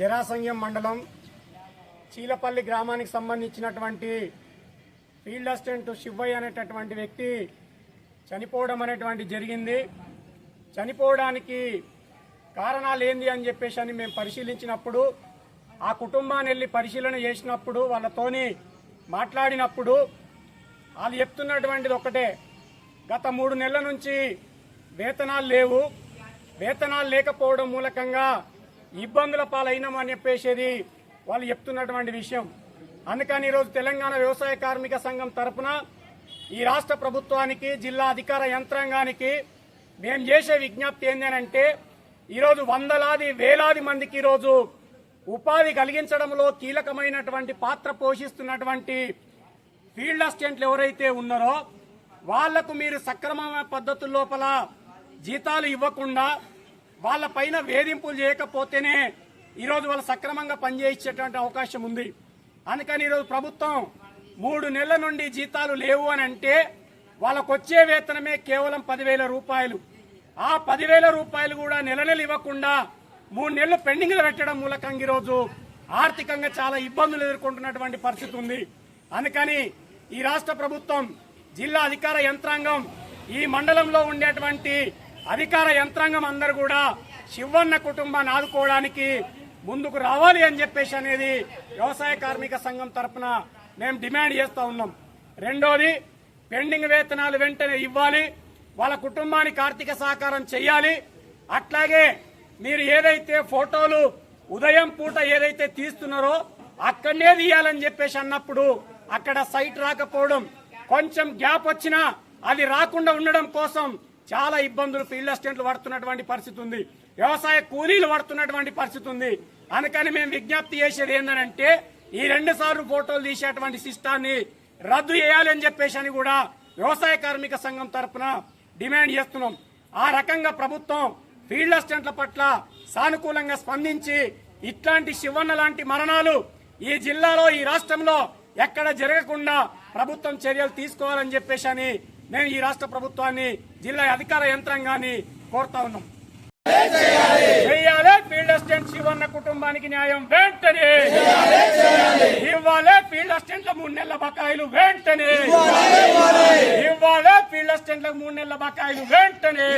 జరాసంగం మండలం చీలపల్లి గ్రామానికి సంబంధించినటువంటి ఫీల్డ్ అసిస్టెంట్ శివయ్య అనేటటువంటి వ్యక్తి చనిపోవడం అనేటువంటి జరిగింది. చనిపోవడానికి కారణాలు ఏంది అని చెప్పేసి అని మేము పరిశీలించినప్పుడు ఆ కుటుంబాన్ని వెళ్ళి పరిశీలన చేసినప్పుడు వాళ్ళతోని మాట్లాడినప్పుడు వాళ్ళు చెప్తున్నటువంటిది ఒకటే గత మూడు నెలల నుంచి వేతనాలు లేవు. వేతనాలు లేకపోవడం మూలకంగా ఇబ్బందుల పాలైనామని చెప్పేసేది వాళ్ళు చెప్తున్నటువంటి విషయం. అందుకని ఈరోజు తెలంగాణ వ్యవసాయ కార్మిక సంఘం తరపున ఈ రాష్ట్ర ప్రభుత్వానికి జిల్లా అధికార యంత్రాంగానికి మేము చేసే విజ్ఞప్తి ఏంటంటే ఈరోజు వందలాది వేలాది మందికి ఈరోజు ఉపాధి కలిగించడంలో కీలకమైనటువంటి పాత్ర పోషిస్తున్నటువంటి ఫీల్డ్ అసిస్టెంట్లు ఎవరైతే ఉన్నారో వాళ్ళకు మీరు సక్రమమైన పద్ధతుల లోపల జీతాలు ఇవ్వకుండా వాళ్ళ పైన వేధింపులు చేయకపోతేనే ఈరోజు వాళ్ళు సక్రమంగా పనిచేయించేటువంటి అవకాశం ఉంది. అందుకని ఈరోజు ప్రభుత్వం మూడు నెలల నుండి జీతాలు లేవు అని అంటే వాళ్ళకు వచ్చే వేతనమే కేవలం పదివేల రూపాయలు. ఆ పదివేల రూపాయలు కూడా నెల నెల ఇవ్వకుండా మూడు నెలలు పెండింగ్లు పెట్టడం మూలకంగా ఈరోజు ఆర్థికంగా చాలా ఇబ్బందులు ఎదుర్కొంటున్నటువంటి పరిస్థితి ఉంది. అందుకని ఈ రాష్ట్ర ప్రభుత్వం జిల్లా అధికార యంత్రాంగం ఈ మండలంలో ఉండేటువంటి అధికార యంత్రాంగం అందరూ కూడా శివన్న కుటుంబాన్ని ఆదుకోవడానికి ముందుకు రావాలి అని చెప్పేసి అనేది వ్యవసాయ కార్మిక సంఘం తరపున మేము డిమాండ్ చేస్తూ ఉన్నాం. రెండోది పెండింగ్ వేతనాలు వెంటనే ఇవ్వాలి. వాళ్ళ కుటుంబానికి ఆర్థిక సహకారం చేయాలి. అట్లాగే మీరు ఏదైతే ఫోటోలు ఉదయం పూట ఏదైతే తీస్తున్నారో అక్కడనే తీయాలని చెప్పేసి అన్నప్పుడు అక్కడ సైట్ రాకపోవడం కొంచెం గ్యాప్ వచ్చినా అది రాకుండా ఉండడం కోసం చాలా ఇబ్బందులు ఫీల్డ్ అసిస్టెంట్లు పడుతున్నటువంటి పరిస్థితి ఉంది. వ్యవసాయ కూలీలు పడుతున్నటువంటి పరిస్థితి ఉంది. అందుకని మేము విజ్ఞప్తి చేసేది ఏంటంటే ఈ రెండు సార్లు ఫోటోలు తీసేటువంటి సిస్టాన్ని రద్దు చేయాలని చెప్పేసి అని కూడా వ్యవసాయ కార్మిక సంఘం తరపున డిమాండ్ చేస్తున్నాం. ఆ రకంగా ప్రభుత్వం ఫీల్డ్ అసిస్టెంట్ల పట్ల సానుకూలంగా స్పందించి ఇట్లాంటి శివన్న లాంటి మరణాలు ఈ జిల్లాలో ఈ రాష్ట్రంలో ఎక్కడ జరగకుండా ప్రభుత్వం చర్యలు తీసుకోవాలని చెప్పేసి అని మేము ఈ రాష్ట్ర ప్రభుత్వాన్ని జిల్లా అధికార యంత్రాంగాన్ని కోరుతా ఉన్నాం. చేయాలి ఫీల్డ్ అసిస్టెంట్ శివన్న కుటుంబానికి న్యాయం వెంటనే. ఇవ్వాలి ఫీల్డ్ అసిస్టెంట్ల మూడు నెలల బకాయిలు వెంటనే. ఇవ్వాలి ఫీల్డ్ అసిస్టెంట్లకు మూడు నెలల బకాయిలు వెంటనే.